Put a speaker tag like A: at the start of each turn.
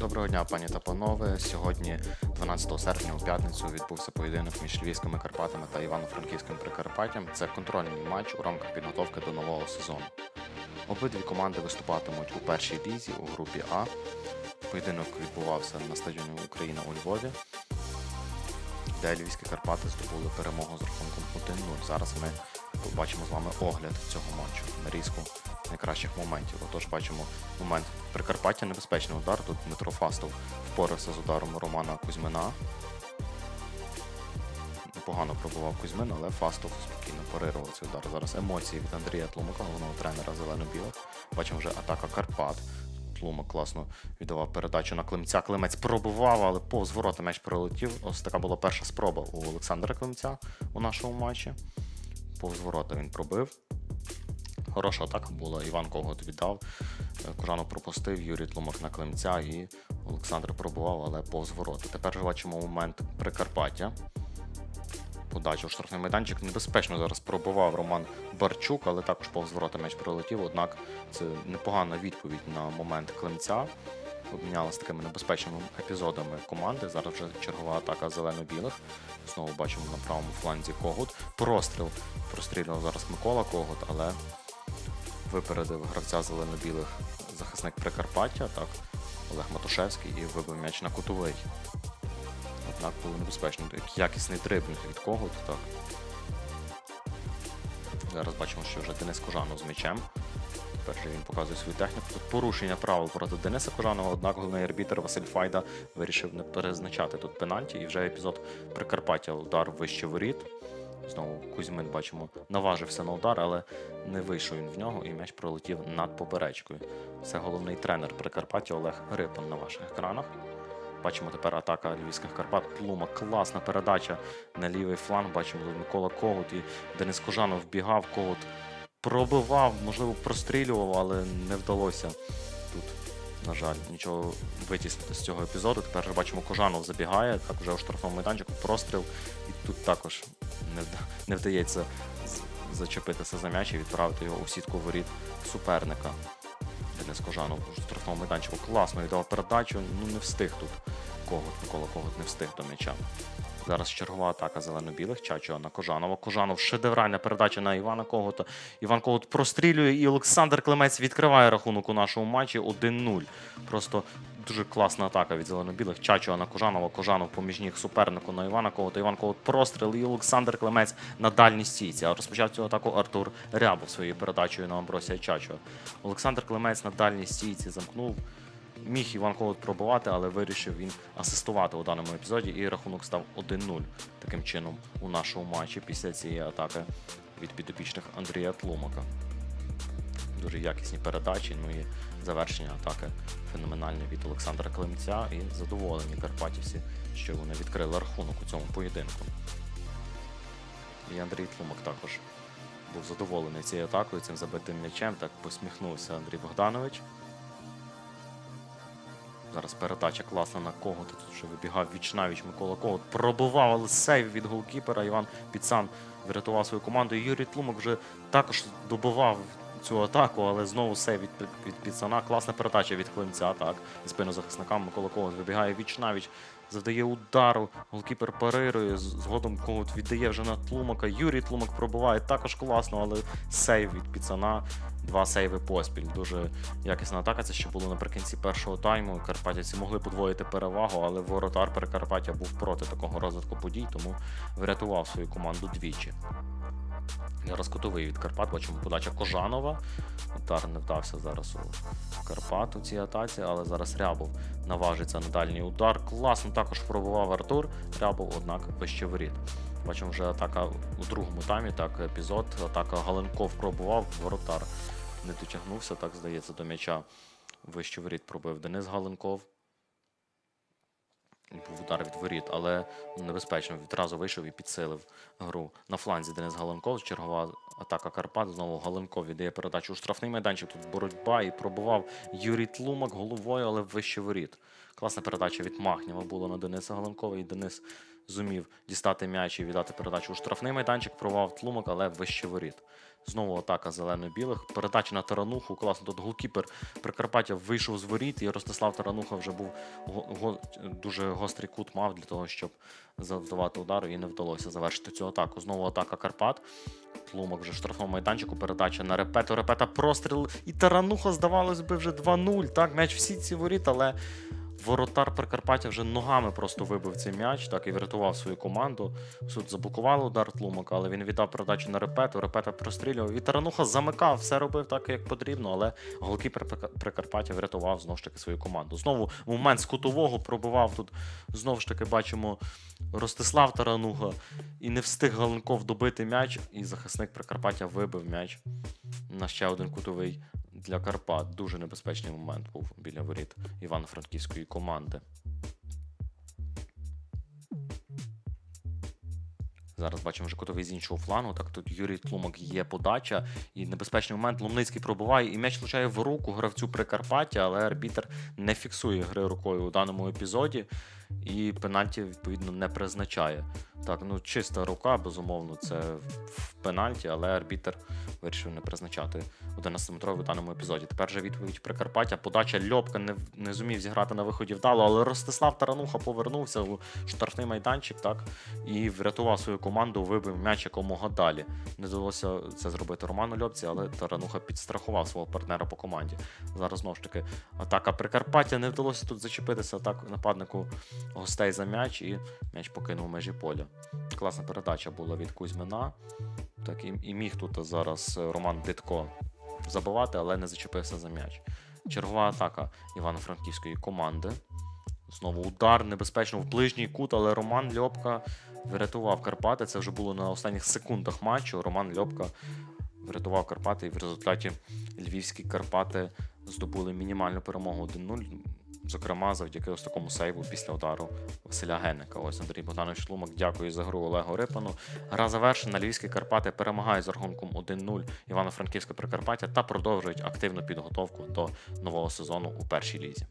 A: Доброго дня, пані та панове. Сьогодні, 12 серпня, у п'ятницю, відбувся поєдинок між Львівськими Карпатами та Івано-Франківським Прикарпаттям. Це контрольний матч у рамках підготовки до нового сезону. Обидві команди виступатимуть у першій лізі у групі А. Поєдинок відбувався на стадіоні Україна у Львові, де Львівські Карпати здобули перемогу з рахунком 1-0. Зараз ми побачимо з вами огляд цього матчу, нарізку найкращих моментів. Отож, бачимо момент Прикарпаття, небезпечний удар. Тут Дмитро Фастов впорався з ударом Романа Кузьмина. Непогано пробував Кузьмин, але Фастов спокійно парирував цей удар. Зараз емоції від Андрія Тлумака, головного тренера зелено-білих. Бачимо вже атака Карпат. Тлумак класно віддавав передачу на Климця. Климець пробував, але повз ворота м'яч пролетів. Ось така була перша спроба у Олександра Климця у нашому матчі. Повз ворота він пробив. Хороша атака була. Іван Когот віддав. Е, Кожанов пропустив, Юрій Тлумак на Климця і Олександр пробував, але повз ворота. Тепер же бачимо момент Прикарпаття. Подача у штрафний майданчик. Небезпечно зараз пробував Роман Барчук, але також повз ворота м'яч прилетів. Однак це непогана відповідь на момент Климця. Обмінялися такими небезпечними епізодами команди. Зараз вже чергова атака зелено-білих. Знову бачимо на правому фланзі Когут. Простріл прострілював зараз Микола Когут, але випередив гравця зелено-білих захисник Прикарпаття, так, Олег Матушевський, і вибив м'яч на кутовий. Однак було небезпечно. Якісний дриблінг від Когут, так. Зараз бачимо, що вже Денис Кожанов з м'ячем. Тепер же він показує свою техніку. Тут порушення правил проти Дениса Кожанова, однак головний арбітр Василь Файда вирішив не перезначати тут пенальті. І вже епізод Прикарпаття удар вище воріт. Знову Кузьмин бачимо, наважився на удар, але не вийшов він в нього, і м'яч пролетів над поперечкою. Це головний тренер Прикарпаття Олег Рипан на ваших екранах. Бачимо тепер атака львівських Карпат. Плума, класна передача на лівий фланг. Бачимо тут Микола Когут і Денис Кожанов вбігав, Когут пробивав, можливо, прострілював, але не вдалося тут, на жаль, нічого витіснити з цього епізоду. Тепер же бачимо, Кожанов забігає, так вже у штрафному майданчику простріл. І тут також не, не вдається зачепитися за м'яч і відправити його у сітку воріт суперника. Денис Кожанов у штрафному майданчику класно віддав передачу, ну не встиг тут. Когут, Микола Когут не встиг до м'яча. Зараз чергова атака зелено-білих Чачо на Кожанова. Кожанов шедевральна передача на Івана Когута. Іван Когут прострілює, і Олександр Клемець відкриває рахунок у нашому матчі 1-0. Просто дуже класна атака від зелено-білих. Чачо на Кожанова. Кожанов поміж ніг супернику на Івана Когута. Іван Когут простріл і Олександр Клемець на дальній стійці. А розпочав цю атаку Артур Рябов своєю передачею на Амбросія Чачо. Олександр Клемець на дальній стійці замкнув. Міг Іван Когут пробувати, але вирішив він асистувати у даному епізоді, і рахунок став 1-0 таким чином у нашому матчі після цієї атаки від підопічних Андрія Тлумака. Дуже якісні передачі, ну і завершення атаки феноменальне від Олександра Климця. І задоволені карпатівці, що вони відкрили рахунок у цьому поєдинку. І Андрій Тлумак також був задоволений цією атакою, цим забитим м'ячем. Так посміхнувся Андрій Богданович. Зараз передача класна на кого Тут вже вибігав вічнавіч Микола Когот. Пробував сейв від голкіпера. Іван Піцан врятував свою команду. Юрій Тлумок вже також добивав цю атаку, але знову сейв від, від Піцана. Класна передача від Климця. Так, і спину захисника Микола кого вибігає вічнавіч. Завдає удару, голкіпер парирує, згодом Когут віддає вже на Тлумака. Юрій Тлумак пробиває також класно, але сейв від Піцана. Два сейви поспіль. Дуже якісна атака. Це ще було наприкінці першого тайму. Карпатівці могли подвоїти перевагу, але воротар Перекарпаття був проти такого розвитку подій, тому врятував свою команду двічі. Зараз кутовий від Карпат. Бачимо подача Кожанова. Удар не вдався зараз у Карпат у цій атаці, але зараз Рябов наважиться на дальній удар. Класно також пробував Артур. Рябов, однак, вище воріт. Бачимо вже атака у другому таймі, так, епізод. Атака Галенков пробував, воротар не дотягнувся, так здається, до м'яча. Вище воріт пробив Денис Галенков. Був удар від воріт, але небезпечно. Відразу вийшов і підсилив гру. На фланзі Денис Галенков. Чергова атака Карпат. Знову Галенков віддає передачу у штрафний майданчик. Тут боротьба і пробував Юрій Тлумак головою, але вище воріт. Класна передача від Махнєва була на Дениса Галенкова. І Денис зумів дістати м'яч і віддати передачу у штрафний майданчик. Пробував Тлумак, але вище воріт. Знову атака зелено-білих. Передача на тарануху. Класно. Тут голкіпер Прикарпаття вийшов з воріт, і Ростислав Тарануха вже був дуже гострий кут мав для того, щоб завдавати удару, і не вдалося завершити цю атаку. Знову атака Карпат. Тлумак вже в штрафному майданчику. Передача на репету. Репета простріл. І Тарануха, здавалось би, вже 2-0. Так, м'яч всі ці воріт, але воротар Прикарпаття вже ногами просто вибив цей м'яч, так і врятував свою команду. Суд заблокували удар Тлумака, але він віддав передачу на репету. Репета прострілював. І Тарануха замикав, все робив так, як потрібно, але голкіпер Прикарпаття врятував знову ж таки свою команду. Знову момент з кутового пробивав тут. Знову ж таки бачимо Ростислав Тарануха і не встиг Галенков добити м'яч, і захисник Прикарпаття вибив м'яч на ще один кутовий для Карпат. Дуже небезпечний момент був біля воріт Івано-Франківської команди. Зараз бачимо вже кутовий з іншого флангу. Так тут Юрій Тлумак є подача, і небезпечний момент Ломницький пробуває, і м'яч влучає в руку гравцю Прикарпаття, але арбітер не фіксує гри рукою у даному епізоді. І пенальті відповідно не призначає. Так, ну чиста рука, безумовно, це в пенальті, але арбітер вирішив не призначати 11-метровий у даному епізоді. Тепер же відповідь Прикарпаття. Подача Льопка не, не зумів зіграти на виході вдало, але Ростислав Тарануха повернувся у штрафний майданчик, так і врятував свою команду, вибив м'яч якомога далі. Не вдалося це зробити Роману Льопці, але Тарануха підстрахував свого партнера по команді. Зараз знову ж таки атака Прикарпаття. Не вдалося тут зачепитися так нападнику гостей за м'яч, і м'яч покинув межі поля. Класна передача була від Кузьмина. Так, і, і міг тут зараз е, Роман Дитко забивати, але не зачепився за м'яч. Чергова атака Івано-Франківської команди. Знову удар небезпечно в ближній кут, але Роман Льопка врятував Карпати. Це вже було на останніх секундах матчу. Роман Льопка врятував Карпати, і в результаті львівські Карпати здобули мінімальну перемогу 1-0. Зокрема, завдяки ось такому сейву після удару Василя Генника. Ось Андрій Богданович Тлумак. Дякую за гру Олегу Рипану. Гра завершена. Львівські Карпати перемагають з рахунком 1-0 Івано-Франківське Прикарпаття та продовжують активну підготовку до нового сезону у першій лізі.